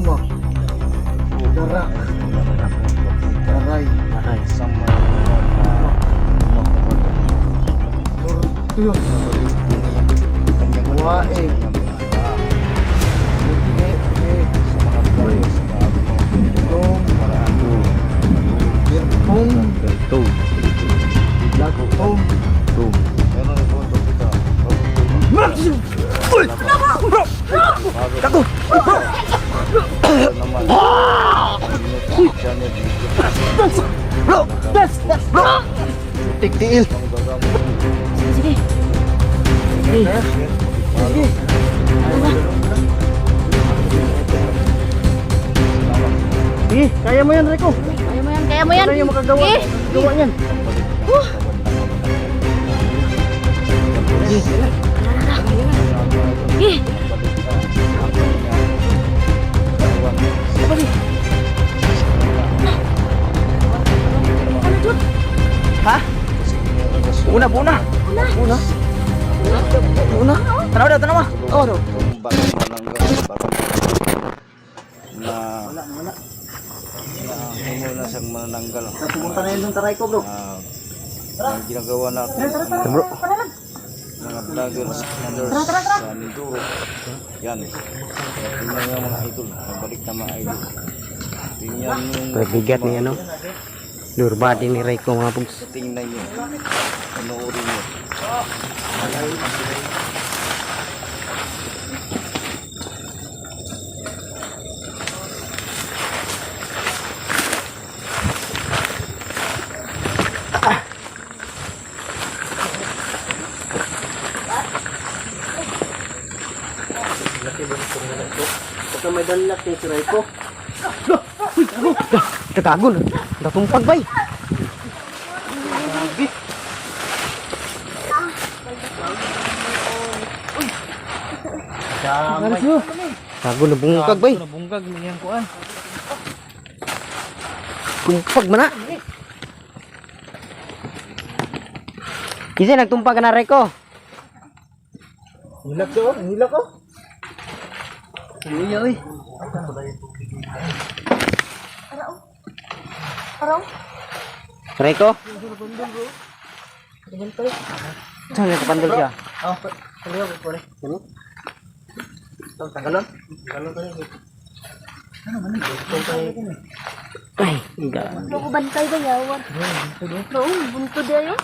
Ama. Dara. Daray. Aray. Sama Tuyos. Wae. Hindi. Yung. Irpong. Two. Lagong. Two. Kago! Naman. Bro! Yes! Yes! Bro! Tigtiil. Sige. Sige, kaya mo yan, Rico. Kaya mo yan, kaya mo yan. Kaya mo makagawa. Eh, Gawa yan. Eh. Ha? Una, una. Una. Una. Una. Tanaw daw, tanaw. Oh, daw. Na na himo na siyang manananggal. Pumunta na yun yung taray ko, bro. Ah, ang ginagawa natin Bro. Mga vloggers vloggers sa Mindoro yan. Tingnan nga mga idol. Nabalik na mga idol. Tingnan yung Pabigat ni ano. Lurbadi ni Rico mga pugs. tingnan nyo panoorin nyo Baka may dalak ni si Rico. Katago na. Natumpag bay. Damay. Tago na bungkag bay. Nabunggag mo yan kuan. Tumpag man na. Kasi nagtumpag na Rico. Hilak ko, hilak ko. Uy, uy. Rico? Saan yung kapandol siya? Ah, kaliwa ko pare. Ano? Tanggalon. Tanggalon ko ni. Ay, enggak. Ako bantay ba yawan? Oo, bunto di ayo.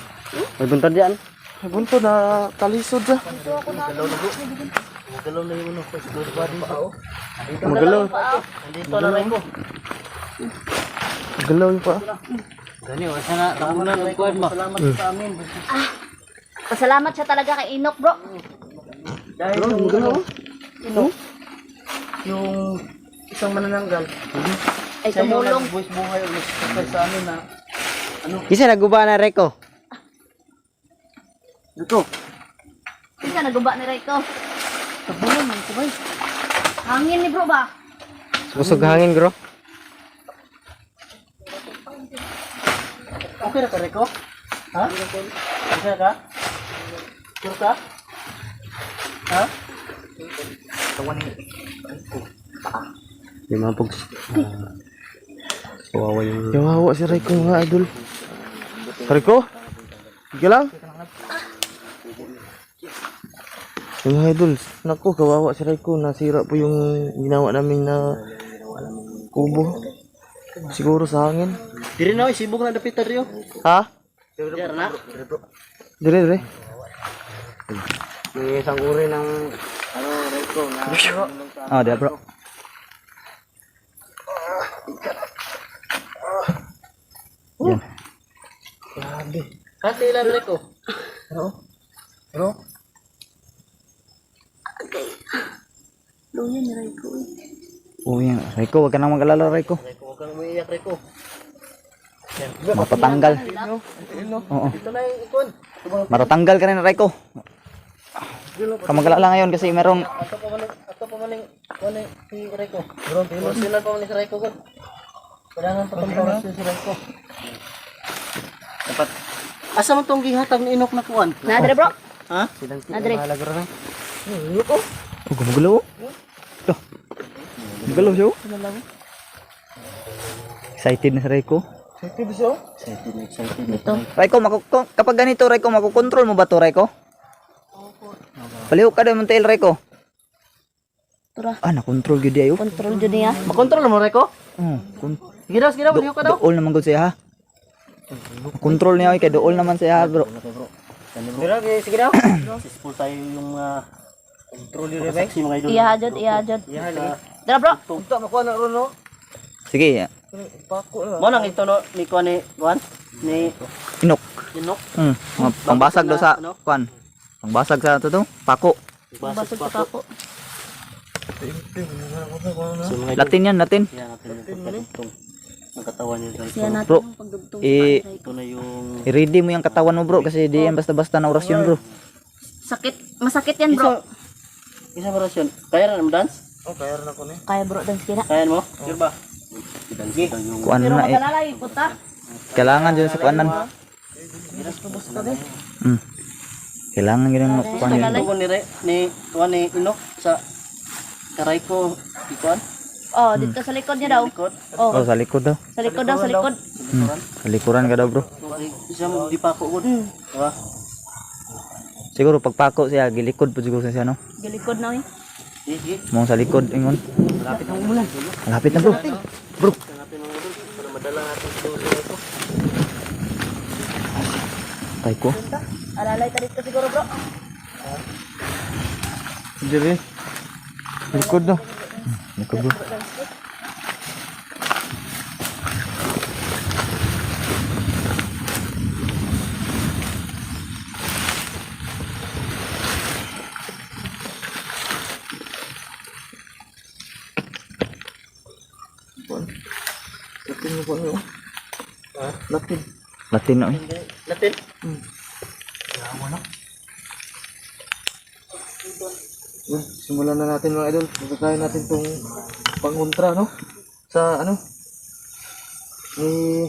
May buntod yan. Bunto na talisod sa. Bunto ako na. Magalaw na yung ano ko siguro ba oh. Magalaw. Dito na rin ko. Magalaw yung pa. Gani, wasa na. Tamunan ang kuwan mo. Salamat sa amin. Pasalamat siya talaga kay Inok, bro. Dahil yung magalaw. Ino. Yung isang manananggal. Ay, tumulong. Voice buhay ulit sa amin na Kasi naguba na Rico. dito. Hindi ka naguba ni Rico. Tabunan man sabay. Hangin ni bro ba? Busog hangin, bro. Okay na ka Rico? Ha? Okay na ka? Sure ka? Ha? Tawan ni Yung mga pugs. Kawawa yung... Kawawa si Rico mga idol. Rico? Sige lang. Mga idol, naku, kawawa si Rico. Nasira po yung ginawa namin na kubo. Siguro sa hangin. Diri na, sibog na dapit tayo. Ha? Diri na. Dire, dire. May isang uri ng... Ano. Ah, dia bro. Yan. Grabe. Kati ilan Rico? Ano? Ano? Luya ni Rico. eh. Oh, yan. Rico, wag ka nang mag-alala, Rico. Rico, huwag kang umiiyak, Rico. Matatanggal. Ano? Ano? Oo. Ito na yung ikon. Matatanggal ka rin, Rico. Ka mag-alala ngayon kasi meron... Ato pa maning, ato pa maning, maning si Rico. Bro, sila pa maning si Rico ko. Kailangan pa tong si Rico. Dapat... Asa man tong gihatag ni Inok na kuan? Nadre bro. Ha? Nadre. Oh, gumugulo. Galaw siya oh. Galaw. Excited na si Raiko. Excited siya. Excited na excited. Ito. Makuko- kapag ganito Raiko, makukontrol mo ba to Raiko? Palihok ka daw tail Raiko. Tura. Ah, nakontrol gyud ayo. Control dyan niya. Makontrol mo? Oh, Sige daw, sige daw, baliw ka daw. dool naman gud siya ha. Control niya kay dool naman siya ha, bro. Daw, sige daw. Successful tayo yung uh, Control yung Rebek. si mga idol. Iyahadod, iyahadod. Tara bro. Punta, makuha na ron, no? Sige, Pako na. Mo nang ito no ni kuan ni kuan ni inok. Inok. Hmm, mga pangbasag daw sa kwan. Pangbasag sa to to, pako. Basag sa idol. Latin yan, Latin. Kaya natin yung pagkatugtong ng katawan niya. Siya natin Bro, ang pagdugtong sa Ito na yung I-ready mo yung katawan mo, bro, kasi di yan basta-basta na orasyon, bro. Sakit. Masakit yan bro. Isa ba rasyon? Kaya na mo dance? Oh, kaya rin ako ni. Kaya bro, dance kina. Kaya mo? Sure ba? Dance kita yung Kuan na eh. Kailangan dyan sa kuanan. Basta be. Hmm. Kailangan yun ang kuan yun. Ito ko ni Re, ni kuan ni Inok sa karay ko ikuan Oh, dito sa likod niya daw. Oh, Oh, sa likod daw. sa likod daw, sa likod. Hmm. Sa likuran ka daw, bro. Isa mo di pa ako gud. Hmm. Diba? Siguro pagpako siya, gilikod po siguro siya, no? Gilikod na eh. Sige, sige. Mo sa likod, ingon. Malapit ang umulan. Malapit na, bro. Bro. Para madala natin ito. Tay ko. Alalay ta dito siguro bro. Diri. Likod na. Likod, bro. Latin mo po niyo. Ha? Latin. Latin na, eh. Latin. Yun, simulan na natin mga idol. Pagkakain natin tong panguntra, no? Sa ano? Ni...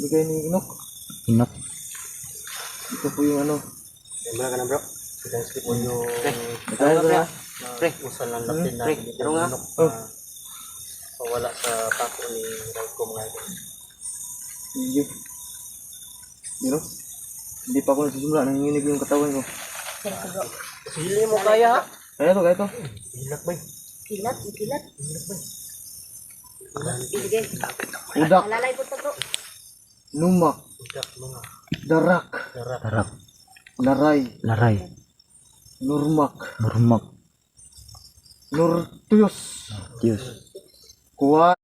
Bigay ni Inok. Inok. Ito po yung ano. Sembra ka na bro. Dance ko po yung Kaya ko na. pre. Usal lang Latin na. Pero nga. Oh. Pawala sa pako ni Ralco mga idol. Hindi. You know? Hindi pa ako nagsisimula. Nanginginig yung katawan ko. Sili mo kaya ha? Kaya to, kaya to. Hilak ba? Kilat, kilat. Sige. Udak. Alalay punta bro. Numak. Darak. Tarak. Laray. Laray. Nurmak. Murmak. Nurtuyos. Diyos. Kuha.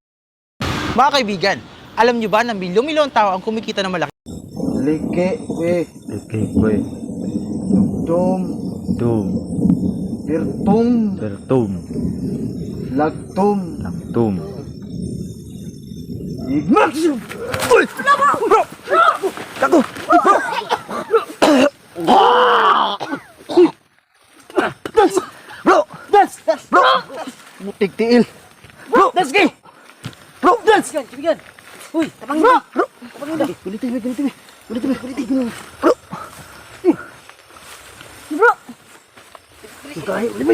Mga kaibigan, alam nyo ba na milyong-milyong tao ang kumikita ng malaki Like. We. Okay, boy. Dom. Tum. Virtum. Pertum. Lagtum. Naktum. Ignacio. Uy! Bro! Bro! Kago! Bro! Bro! Dance! Dance! Bro! Mutik tiil. Bro! Let's go! Bro! Dance! Kaibigan. Uy. Tabangin bro! Bro! Tabangin na. Kulitin mo, kulitin mo. Kulitin mo, kulitin mo. Bro! Bro. Kahit, ulit mo.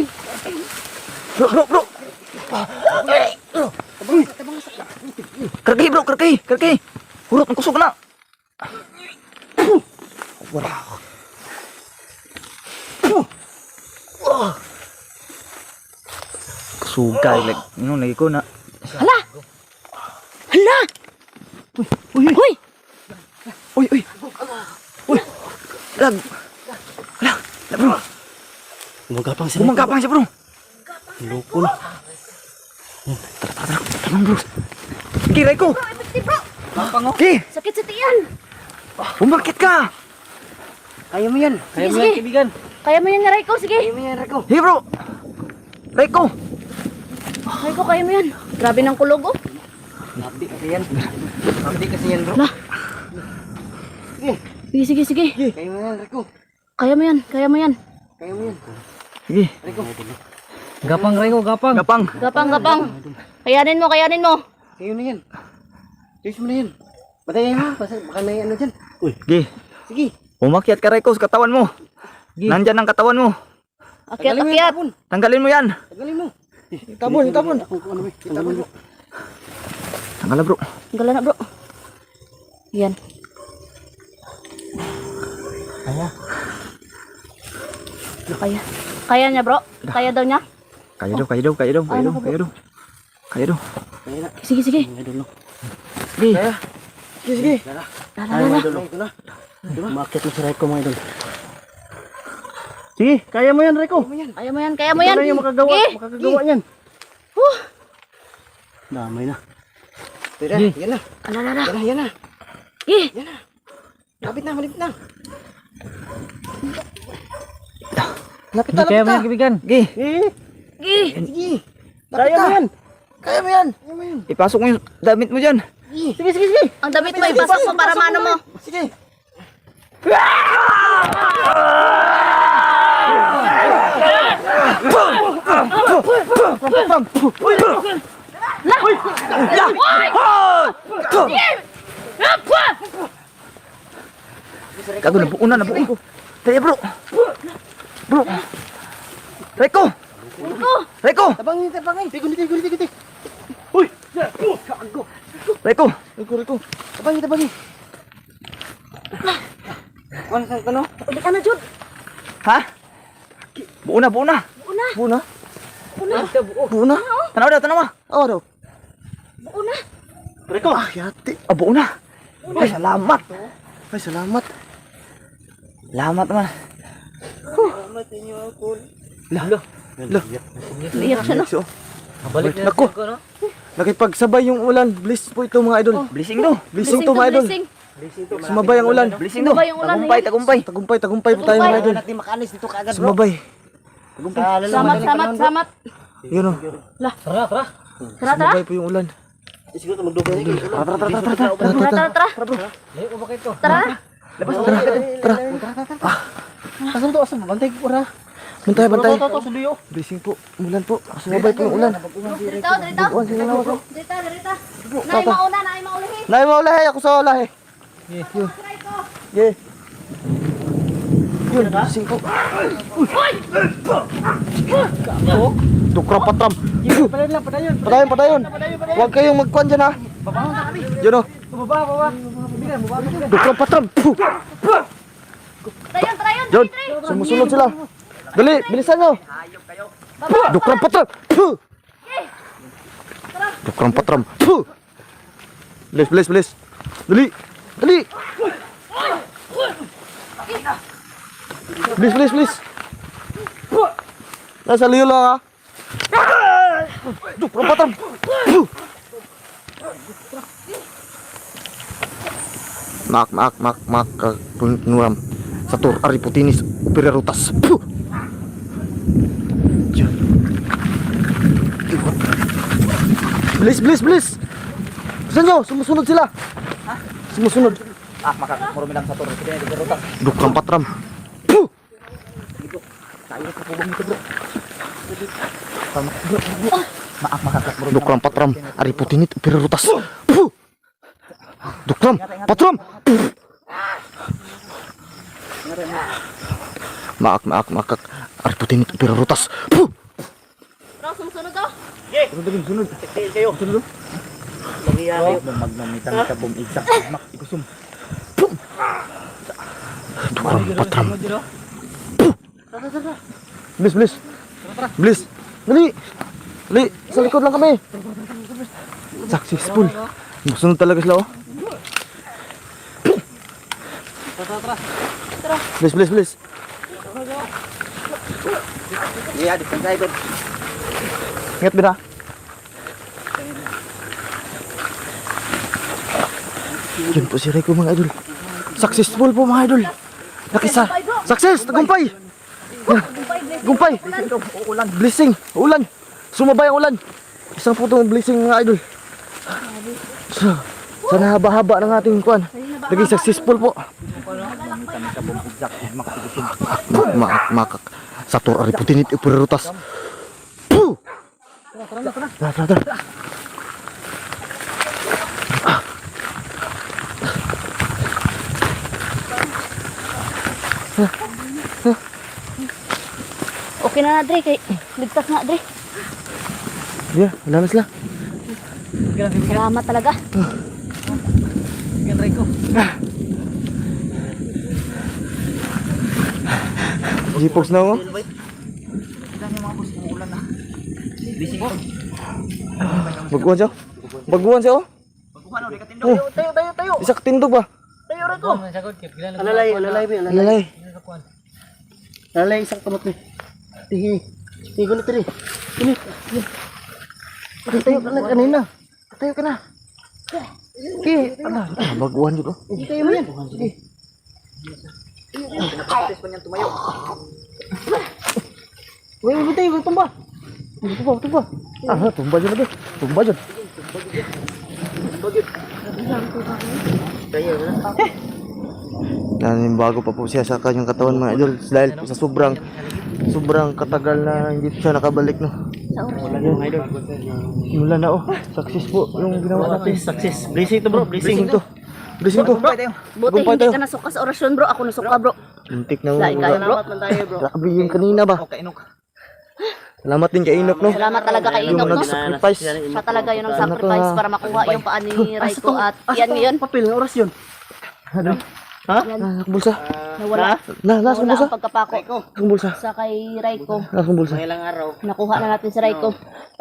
Bro! Bro! Bro! Kerki bro! Kerki! Kerki! Hurot! Ang kusok na! Kusugay. Like, ano, lagi ko na. Hala. Hala. Uy! Uy! Hoy. Uy! Uy! Uy! Lag! Lag! Lag bro! Gumagapang sila. Gumagapang siya bro! Loko na. Tara, tara, tara. Tara, bro. Kiray ko! Bro. Okay! Sakit sa tiyan. Umakit ka! Kaya mo yan. Kaya mo Sige, yan, sige. kaibigan. Kaya mo yan, Raiko. Sige. Kaya mo yan, Reko. Hey bro! Raiko! Raiko, kaya mo yan. Grabe ng kulog oh. Lapdi kasi yan. Lapdi kasi yan, bro. Sige, sige, sige. Kaya mo yan, Reko. Kaya mo yan, kaya mo yan. Kaya mo yan. Sige. Gapang, Reko, gapang. Gapang! Gapang, gapang. Kayanin mo, kayanin mo. Kaya na yan. Tiis mo na yan. Batayin mo. Baka may ano dyan. Uy, Sige. sige. Umakyat ka Raiko sa katawan mo. Nandyan ang katawan mo. Akyat, akyat. Tanggalin mo yan. Tagalin mo. Tabon, tabon. Tanggal na bro. Na bro. Yan. Kaya. Kaya. Kaya niya bro? Kaya daw niya? Kaya daw, kaya daw, kaya daw, kaya daw, kaya daw. Kaya daw. Sige, sige. Sige. Sige, sige. Na. Si Reiko mga idol. Sige, kaya mo yan Reiko. Kaya mo yan, kaya mo yan. Ikaw na yung makagawa, Sige. makakagawa niyan. Huh. Damay na. Tira, yan na. Ala, lala. Yan na, yan na. Eh, Malapit na, malapit na. Lapit na, lapit na. kaibigan. Gi. Eh, eh. sige. Kaya mo yan. Kaya mo yan. Kaya mo yan. Ipasok mo yung damit mo dyan. Sige, sige, sige. Ang damit mo, ipasok mo para maano mo. Sige. Gago, nabuo na, nabuo. Kaya bro. Bro. Reko. Reko. Tabangin, tabangin. Tigo, tigo, tigo, tigo. Uy! Gago. Reko. Riko, Riko. Tabangin, tabangin. Ano sa ano? Ka na, Jud. Ha? Buo na, buo na. Una, Buna. una. Buna. Tanaw daw, tanaw. Oh, daw. Una. Riko. Ah, yati. Ah, buo na. Ay, salamat. Ay, salamat. Salamat naman. Lalo. Lalo. Iyak siya, no? So, Balik na ko. Nakipagsabay yung ulan. Bliss po ito mga idol. Blessing do. Blessing to mga idol. blessing. Sumabay ang ulan. Blessing ulan, Tagumpay, ayun. tagumpay. Tagumpay, tagumpay po tayo mga idol. Sumabay. Salamat, salamat, salamat. Yun o. Tara, tara. Sumabay po yung ulan. Tara, tara, tara. Tara. Asan to? Asan? Bantay ko ra. Bantay, bantay. Blessing po. Ulan po. Sumabay po yung ulan. Dito, dito. Dito, dito. Nay mauna, nay maulihin. Nay mo ulahe. Ako sa ulahe. Yun. Yeah. Yun. Blessing po. Dukra patram. Patayon, patayon. Huwag kayong magkuhan dyan ha. Yun o. Dukra patram. Puh. Trayon, trayon. Yun. Sumusunod sila. Dali, bilisan nyo. Dukrang patram. Puh. Dukrang patram. Bilis, bilis, bilis. Dali. Dali. Bilis, bilis, bilis. Nasa liyo lang ha. Dukrang patram. Puh. Mak, mak, mak, mak, penuram. Satu ari putinis pirarutas. Puh. Yan. Iwan. Bilis, bilis, bilis. Saan nyo? Sumusunod sila. Sumusunod. Ah, maka marumi lang sa toro. Sige, di rutas. Dukram patram. Puh. Maaf makakak bro. Dukram patram. Ari putinit pirarutas. Puh. Dukram patram. Maak, maak, makak. Ari putinit pirarutas. Puh. Bro, sumusunod to. Magmamitan ka bum igsak. Mak ikusum. Dukram patram. Puh. Bilis, bilis. Bilis. Dali. Dali. Sa likod lang kami. Successful. Masunod talaga sila, oh. Bilis, bilis, bilis. Iya, di kan ikut. Ingat, Bira. Yun po si Rico, mga idol. Successful po, mga idol. Nakisa. Success! Tagumpay! Gumpay! Ulan. Blessing! Ulan! Sumabay ang ulan! Isang po itong blessing, mga idol. So, sana haba-haba ng ating kuan. Naging successful po. Maak, makak. Satu ari putinit ipurutas. Puh! Tara, tara, tara. Okay na na, Dre. Kay, ligtas na, Dre. Yeah, wala na sila. Salamat talaga. Jipox na oh. Baguhan siya. Baguhan siya oh. Oh. Tayo, tayo, tayo. Isa ka tindog ba? Tayo, Reko. Alalay, alalay, alalay. Lalay. Alalay, isang kamot ni. Tihi. Tihi ko na tiri. Ini. Tayo ka na kanina. Tayo ka na. Okay? Ah, baguhan juga. Hindi kayo mo yan. Sige. Uy, uy, tayo, uy, tumba. Tumba, tumba. Ah, tumba dyan lagi. Tumba dyan. Tayo, Yan yung bago pa po siya sa kanyang katawan mga idol dahil sa sobrang sobrang katagal na hindi siya nakabalik no. Wala na mga idol. Mula na oh. Success po yung ginawa natin. Success. Blessing to bro, blessing. Blessing to. Blessing to. Buti hindi ka nasuka sa orasyon bro. Ako nasuka bro. Muntik na wala. bro. man tayo bro. Grabe yung kanina ba? Salamat din kay Inok no. Salamat talaga kay Inok no. nag-sacrifice. Siya talaga yung Ano nag-sacrifice to, para makuha yung paa ni Raiko at yan ngayon. Papel ng orasyon. Yan. Ah, bulsa. Nawala. Na, na, sa Nawala bulsa. ang pagkapako Ang bulsa. sa kay Raiko. Na, ang bulsa. Ilang araw. Nakuha na natin si Raiko.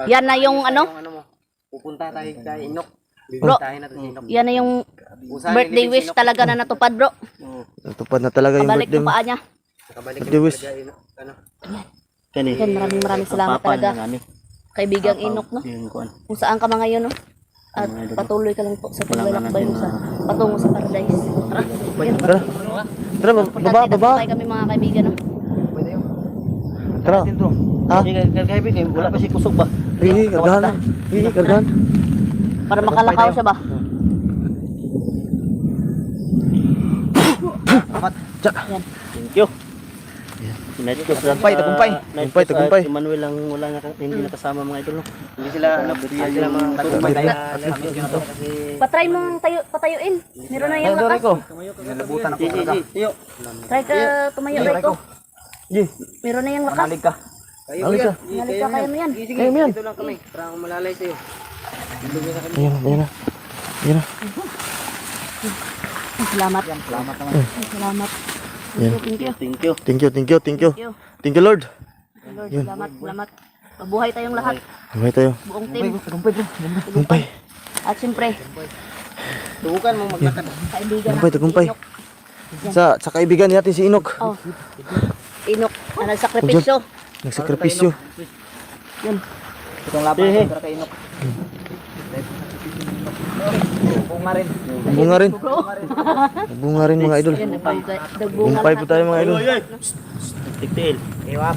Yan na yung ano. Ano mo? Pupunta tayo kay Inok. Bro, Tayo natin si Inok. yan na yung birthday wish talaga na natupad bro. Natupad na talaga yung Kabalik birthday yung mo. paa niya. Nakabalik Birthday wish. Ano? Yan, maraming maraming salamat talaga. Kaibigang Inok no. Kung saan ka mga ngayon no. At patuloy ka lang po sa paglalakbay mo sa patungo sa paradise. Yan. Tara. Tara, baba, baba, nagpapay kami mga kaibigan no. Tara. Ha? Kaya wala pa si kusog ba? Hihi, kargahan. Hihi, kargahan. Para makalakaw siya ba? Yan. Thank you. Night ko sa Tagumpay, tagumpay. Tagumpay, tagumpay. si Manuel ang wala nga hindi nakasama mga idol. no? Hindi sila ano, hindi sila mga tagumpay tayo. Patry mo tayo, patayuin. Meron na yung lakas. Nalabutan ako talaga. Try ka tumayo, Rico. Meron na yung lakas. Manalig ka. Alis ka. Nalig ka, kaya mo yan. Sige, yan. dito lang kami. Para ako malalay sa'yo. Ayan na, ayan na. Ayan na. Salamat. Salamat naman. Salamat. Yan. Thank you. Thank you. Thank you, thank you, thank you. Thank you. Thank you, Lord. Lord, salamat, salamat. Mabuhay tayong lahat. Kamay tayo. Buong team. Gumpay. At siyempre, Subukan mo maglakad. kaibigan Tagumpay, tagumpay. Sa, sa kaibigan natin si Inok. Oh. Inok na nagsakripisyo. Nagsakripisyo. Yun. Itong laban para kay Inok. Bunga rin. Bunga rin. Bunga rin mga idol. Gumpay po tayo mga idol. Tigtil. Iwap.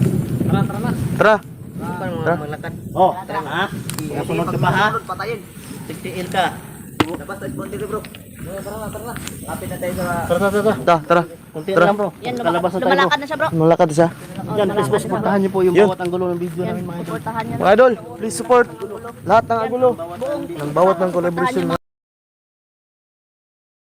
Tara. Subukan mo maglakad. Oh, tara na. Sunod ka pa ha. Patayin. Tigtil ka. Dapat bro. Tara na, tara na. Kapit na tayo sa... Tara, tara, tara. Tara, tara. Kunti Tara. lang bro. Yan, Kalabas na tayo lumalakad na siya bro. Malakad siya. Oh, Yan, lumalakad please na siya, bro. supportahan niyo po yung Yun. bawat anggulo ng video namin mga idol. supportahan niyo. Mga idol, please support lahat ng agulo. Ng bawat ng collaboration